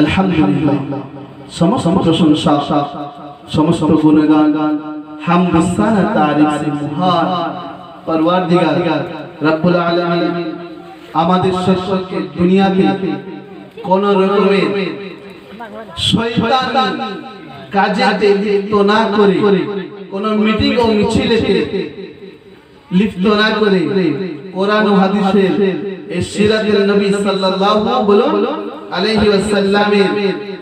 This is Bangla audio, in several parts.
আলহামদুলিল্লাহ। সমস্ত প্রশংসা, সমস্ত আমাদের কোন রকমের কাজে লিপ্ত না করে, কোন মিটিং ও মিছিলেতে লিপ্ত না করে, কোরআন ও হাদিসের এই সিরাতুল নবী সাল্লাল্লাহু বলুন আলাইহি ওয়াসাল্লামের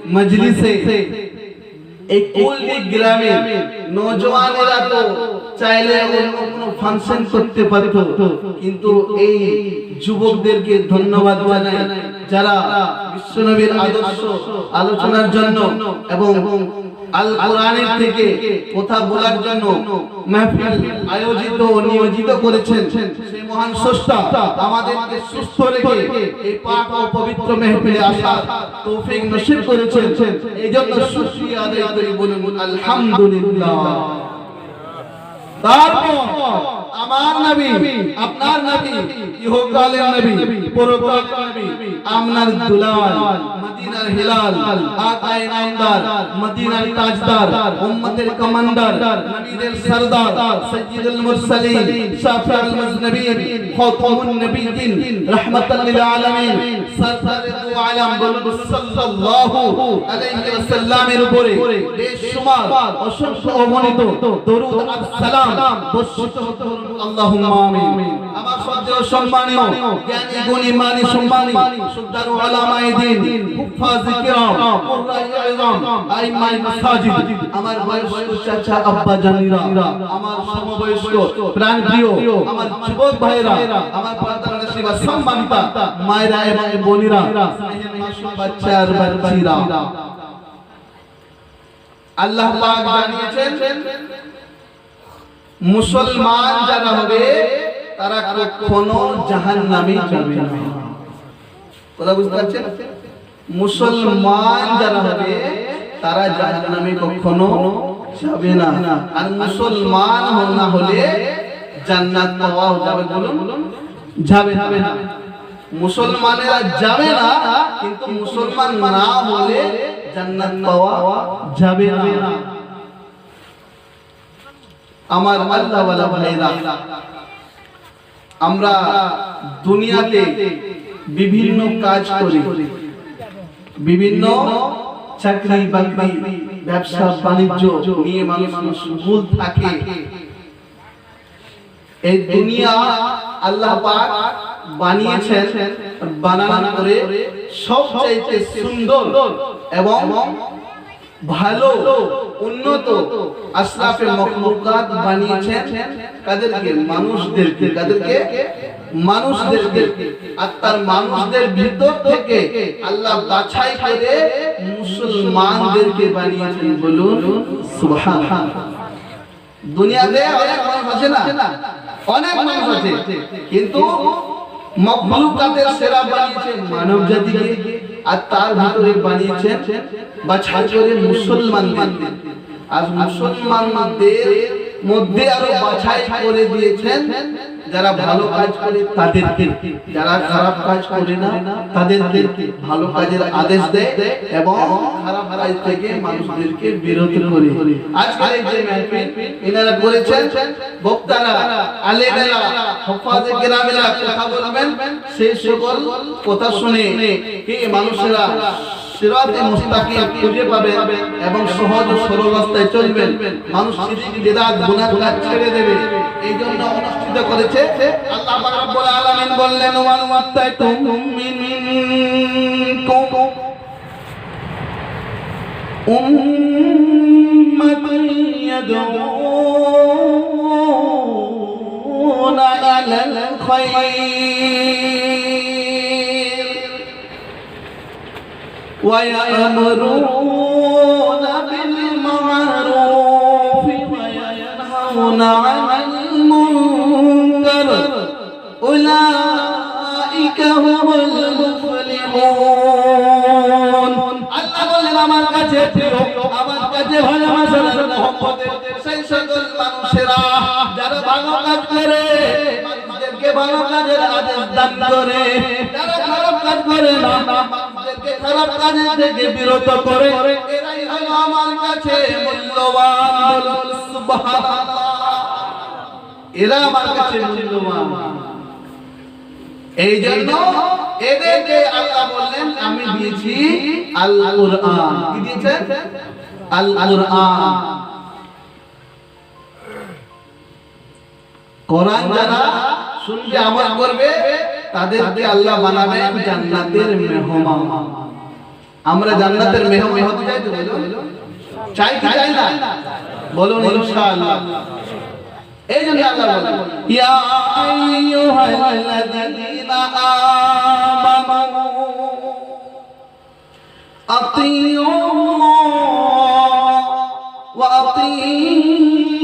মজলিসে এই কুলদি গ্রামে নওজওয়ানেরা তো চাইলে অন্য কোনো ফাংশন করতে পারতো। কিন্তু এই যুবকদেরকে ধন্যবাদ জানাই যারা বিশ্বনবীর আদর্শ আলোচনার জন্য এবং আল কোরআনের থেকে কথা বলার জন্য মাহফিল আয়োজিত নিয়োজিত করেছেন সেই মহান স্রষ্টা আমাদেরকে সুস্থ রেখে এই পাক ও পবিত্র মাহফিলে আসার তৌফিক নসিব করেছেন। এই জন্য শুকরিয়া আদায় বলুন, আলহামদুলিল্লাহ। তারপর আমার নবী আপনার নবী ইহকালের নবী পরকালের নবী আমনার দুলাল মদিনার হিলাল আকায়ে নামদার মদিনার তাজদার উম্মতের কমান্ডার নবীদের সরদার সৈয়দুল মুরসালিন শাফিউল মুজনবিন খাতামুন নবিয়্যিন রাহমাতাল লিল আলামিন সরদারে দু আলম বলুন সাল্লাল্লাহু আলাইহি ওয়াসাল্লামের উপরে বেশুমার অসংখ্য অগণিত দরুদ আর সালাম বর্ষিত হতে আল্লাহুম্মা আমিন। আমার সজ্জে সম্মানীয় জ্ঞানী আল্লাহ জানিয়েছেন মুসলমান যারা হবে, তারা কখনো জাহান্নামে যাবে না। কথা বুঝতে পারছেন? মুসলমান যারা হবে, তারা জাহান্নামে কখনো যাবে না। আর মুসলমান না হলে জান্নাত পাওয়া যাবে বলুন যাবে যাবে না। মুসলমানেরা যাবে না, কিন্তু মুসলমান না হলে জান্নাত পাওয়া যাবে না। আমার আল্লাহ ওয়ালা ভাইরা। আমরা দুনিয়াতে বিভিন্ন কাজ করি। বিভিন্ন চাকরি বাকরি, ব্যবসা বাণিজ্য নিয়ে মানুষ মশগুল থাকে। এই দুনিয়া আল্লাহ পাক বানিয়েছেন বানানোর করে সবচাইতে সুন্দর এবং ভালো, উন্নত আশরাফে মখলুকাত বানিয়েছেন কাদেরকে? মানুষদেরকে কাদেরকে? মানুষদেরকে। আর তার মানুষদের ভিতর থেকে আল্লাহ বাছাই করে মুসলমানদেরকে বানিয়েছেন বলুন সুবহান দুনিয়াতে অনেক মানুষ আছে না? অনেক মানুষ আছে। কিন্তু মখলুকাতের সেরা বানিয়েছেন মানব জাতিকে আর তার ভিতরে বানিয়েছেন বাছাই করে মুসলমানদের আর মুসলমানদের মধ্যে আরও বাছাই করে দিয়েছেন। যারা ভালো কাজ করে তাদেরকে যারা খারাপ কাজ করে না তাদেরকে ভালো কাজের আদেশ দেয় এবং খারাপ কাজ থেকে মানুষদেরকে বিরত করে। আজকে যে মাহফিল এনারা করেছেন বক্তারা আলেমেরা হফাজে কেরামেরা কথা বলবেন সেই সকল কথা শুনে কি মানুষেরা সিরাতে মুস্তাকিম খুঁজে পাবেন এবং সহজ সরল রাস্তায় চলবেন। মানুষ শিরক বিদআত গুনাহ কাজ ছেড়ে দেবে। এই জন্য অনুষ্ঠিত করেছে আল্লাহ পাক রব্বুল আলামিন বললেন ওয়াল ওয়াত্তাইতুম মিনকুম উম্মাতান ইয়াদউনা ইলাল খায়র ويأمرون بالمعروف وينهون عن المنكر أولئك هم المفلحون আল্লাহ বললেন আমার কাছে প্রিয় আমার কাছে ভালোবাসার মহব্বতের সেই সকল মানুষেরা যারা ভালো কাজ করে মানুষদেরকে ভালো কাজের আদেশ দান করে যারা খারাপ কাজ করে না মানুষদেরকে খারাপ কাজ থেকে বিরত করে, এরাই হলো আমার কাছে মূল্যবান এরা আমার কাছে মূল্যবান। এই জন্য এদেরকে আল্লাহ বললেন, আমি দিয়েছি আল কুরআন কি দিয়েছেন? আল কুরআন কোরআন যারা শুনবে আমল করবে তাদেরকে আল্লাহ বানাবেন জান্নাতের মেহমান। আমরা জান্নাতের মেহমান হতে চাই তো চাই কি চাই না? বলুন ইনশাআল্লাহ। এই জন্য আল্লাহ বলেন। ইয়া আইয়ুহাল্লাযীনা আমানু আতিউল্লাহ ওয়া আতিউর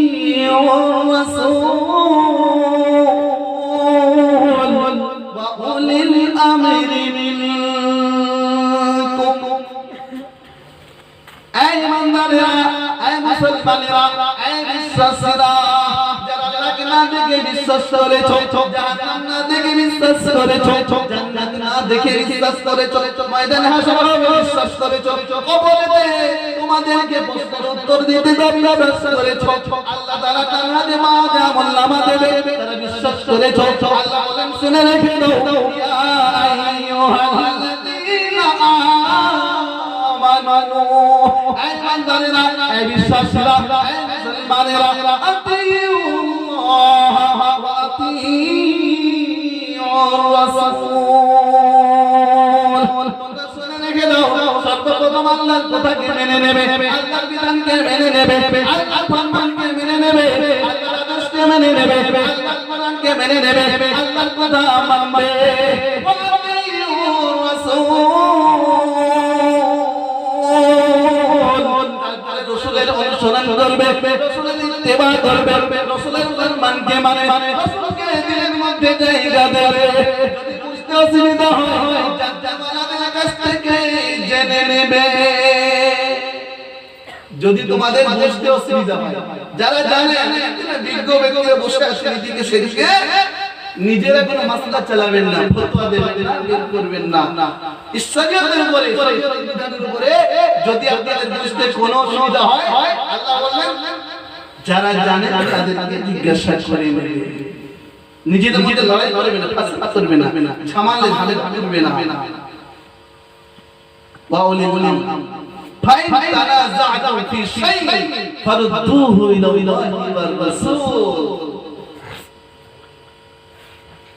রাসূল এই ইমানদারেরা, এই মুসলমানেরা, এই বিশ্বাসীরা বিশ্বাস করেছ জাহান্নাম না দেখে বিশ্বাস করেছ জান্নাত না দেখে বিশ্বাস করেছ, ময়দানে হাসর বিশ্বাস করেছ, কবরেতে তোমাদেরকে প্রশ্নের উত্তর দিতে বিশ্বাস করেছ আল্লাহ তাআলা তার মা আমল দেবে, তারা বিশ্বাস করেছ, আল্লাহ বলেন, শুনে রেখে দাও, ইয়া আইয়ুহাল্লাযীনা আমানু এই বিশ্বাসীরা এই মুসলমানেরা। মেনে নেবে নেবে, আল্লাহর ফরমানকে মেনে নেবে মেনে নেবে, আল্লাহর মেনে নেবে, আল্লাহর কথা মানবে। রসুলের রাসূলের মানে রসুলকে দিলের মধ্যে জায়গা দেবে। যদি বুঝতে অসুবিধা হয় কাছ থেকে জেনে নেবে। যদি তোমাদের বুঝতে অসুবিধা হয়, যারা জানে, বিজ্ঞ ব্যক্তি বসে আছে এদিকে সেদিকে নিজেরা কোনো মাসলা চালাবেন না ফতোয়া দেবেন না বের করবেন না ঈশ্বরিয়তের উপরে ঈশ্বরিয়তের বিধানের উপরে যদি আপনাদের বুঝতে কোনো অসুবিধা হয় আল্লাহ বললেন যারা জানে তাদেরকে জিজ্ঞাসা করে নেবে নিজেদের মধ্যে লড়াই করবে না ফাঁসা করবে না ঝামালে ঝামে করবে না وأولي الأمر فإن تنازعتم في شيء فردوه إلى الله والرسول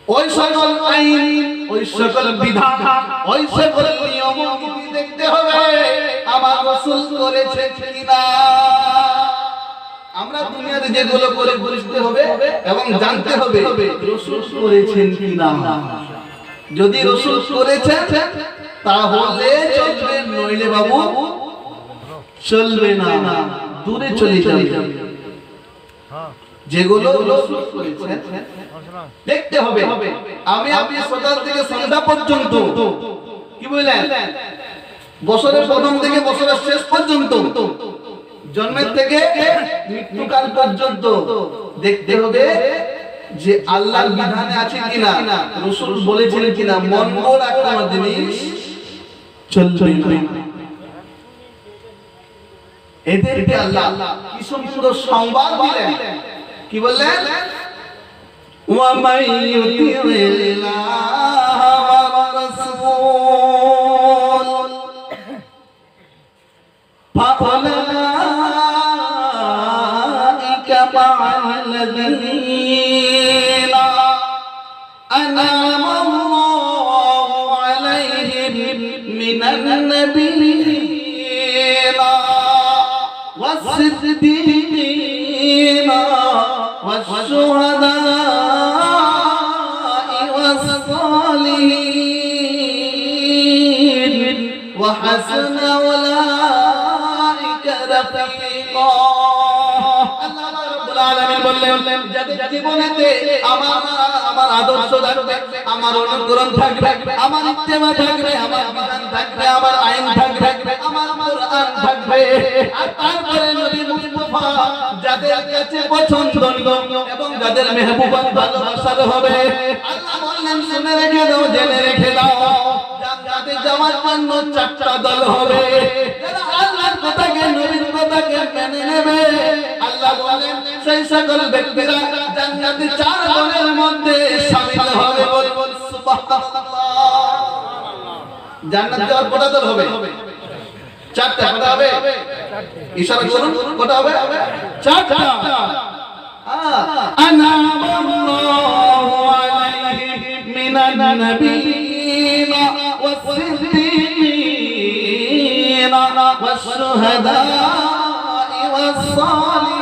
ওই সকল আইন, ওই সকল বিধান, ওই সকল নিয়ম দেখতে হবে, আমার রাসূল করেছে কিনা। আমরা দুনিয়াতে যেগুলো করে বুঝতে হবে এবং জানতে হবে, রাসূল করেছেন কিনা। যদি রাসূল করেছেন, তাহলে চলবে, নইলে বাবু চলবে না, দূরে চলে যাবে। যেগুলো দেখতে হবে। আমি আপনি সকাল থেকে সন্ধ্যা পর্যন্ত। কি বললেন? বছরের প্রথম থেকে বছরের শেষ পর্যন্ত। জন্মের থেকে মৃত্যুকাল পর্যন্ত। দেখতে হবে যে আল্লাহর বিধানে আছে কিনা। রসুল বলেছিলেন কিনা। মন গড়া কোনো জিনিস চলবে এদেরকে আল্লাহ কি সুন্দর সংবাদ দিলেন। কি বললেন ومن يطع الله والرسول فأولئك مع الذين أنعم الله عليهم من النبيين والصديقين والشهداء والصالحين وحسن أولئك رفيقا. যাদের জীবনেতে আমার আমার আদর্শ থাকবে, আমার অনুকরণ থাকবে, আমার ইত্তেমা থাকবে, আমার বিধান থাকবে, আমার আইন থাকবে, আমার কোরআন থাকবে। আর তারপরে নবী মুস্তাফা যাদের কাছে পছন্দনীয় এবং যাদের মেহবুবা ভালোবাসার হবে চারটা দল হবে। যারা আল্লাহর কথাকে, নবীর কথাকে মেনে নেবে সকল ব্যক্তিরা জান্নাতে চার দলের মধ্যে শামিল হবে বলুন সুবহানাল্লাহ জান্নাত যাওয়ার কটা দল হবে চারটা কটা হবে ইশারা করুন কটা হবে চারটা أنعم الله عليهم من النبيين والصديقين والشهداء والصالحين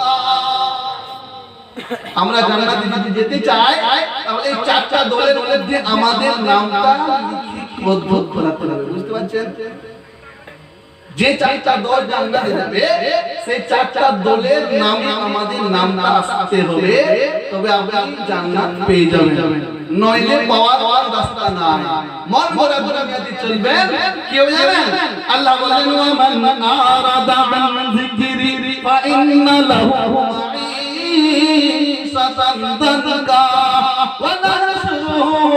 আমরা জান্নাতে যদি যেতে চাই তাহলে এই চারটা দলের মধ্যে আমাদের নামটা অদ্ভুত করাতে হবে, বুঝতে পারছেন? যে চারটা দল জান্নাতে যাবে সেই চারটা দলের নামে আমাদের নামটা আসতে হবে, তবে আপনি জান্নাত পেয়ে যাবেন। নইলে পাওয়ার আর রাস্তা নাই। মন ভরা ভরা মেয়াদি চলবেন, কেউ জানেন? আল্লাহ বলেন, ওয়া আরাদা আন যিকরি, ফা ইন্না লাহু মাঈশাতান দানকা ওয়া নাহশুরুহু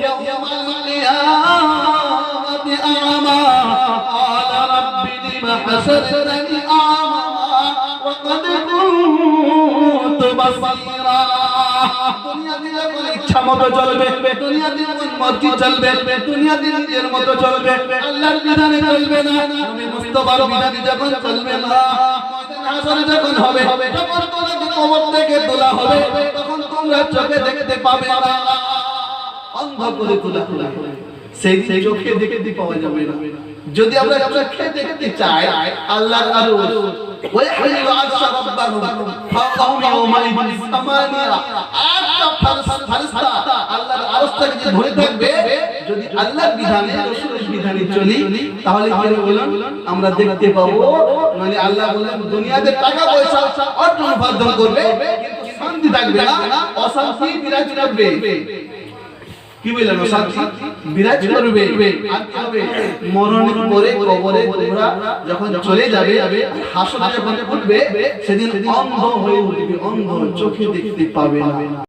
ইয়াওমাল কিয়ামাতি আ'মা قال رب لم حشرتني أعمى وقد كنت بصيرا দুনিয়াতে যখন ইচ্ছা মতো চলবে দুনিয়াতে যখন মর্জি চলবে দুনিয়াতে নিজের মতো চলবে আল্লাহর বিধানে চলবে না নবী মুস্তাফার বিধানে যখন চলবে না ময়দানে হাসরে যখন হবে যখন তোমাকে তোমরা চোখে দেখতে পাবে না অন্ধ করে তোলা তোলা সেই সেই চোখে দেখতে পাওয়া যাবে না যদি আমরা চোখে দেখতে চাই আল্লাহর আরশ ويحمل عرش ربهم فوقهم يومئذ ثمانية আটটা ফারস- ফারিস্তা আল্লাহর আরশ থেকে যে ধরে থাকবে যদি আল্লাহর বিধানে রাসূলের বিধানে চলি তাহলে কি হবে বলুন আমরা দেখতে পাবো মানে আল্লাহ বলেন দুনিয়াতে টাকা পয়সা অর্জন উপার্জন করবে কিন্তু শান্তি থাকবে না, অশান্তি বিরাজ করবে। কি বললেন অশান্তি? বিরাজ করবে আর কি মরণের পরে কবরে তোমরা যখন চলে যাবে, হাসপাতালে যখন উঠবে, সেদিন অন্ধ হয়ে উঠবে, অন্ধ চোখে দেখতে পাবে না।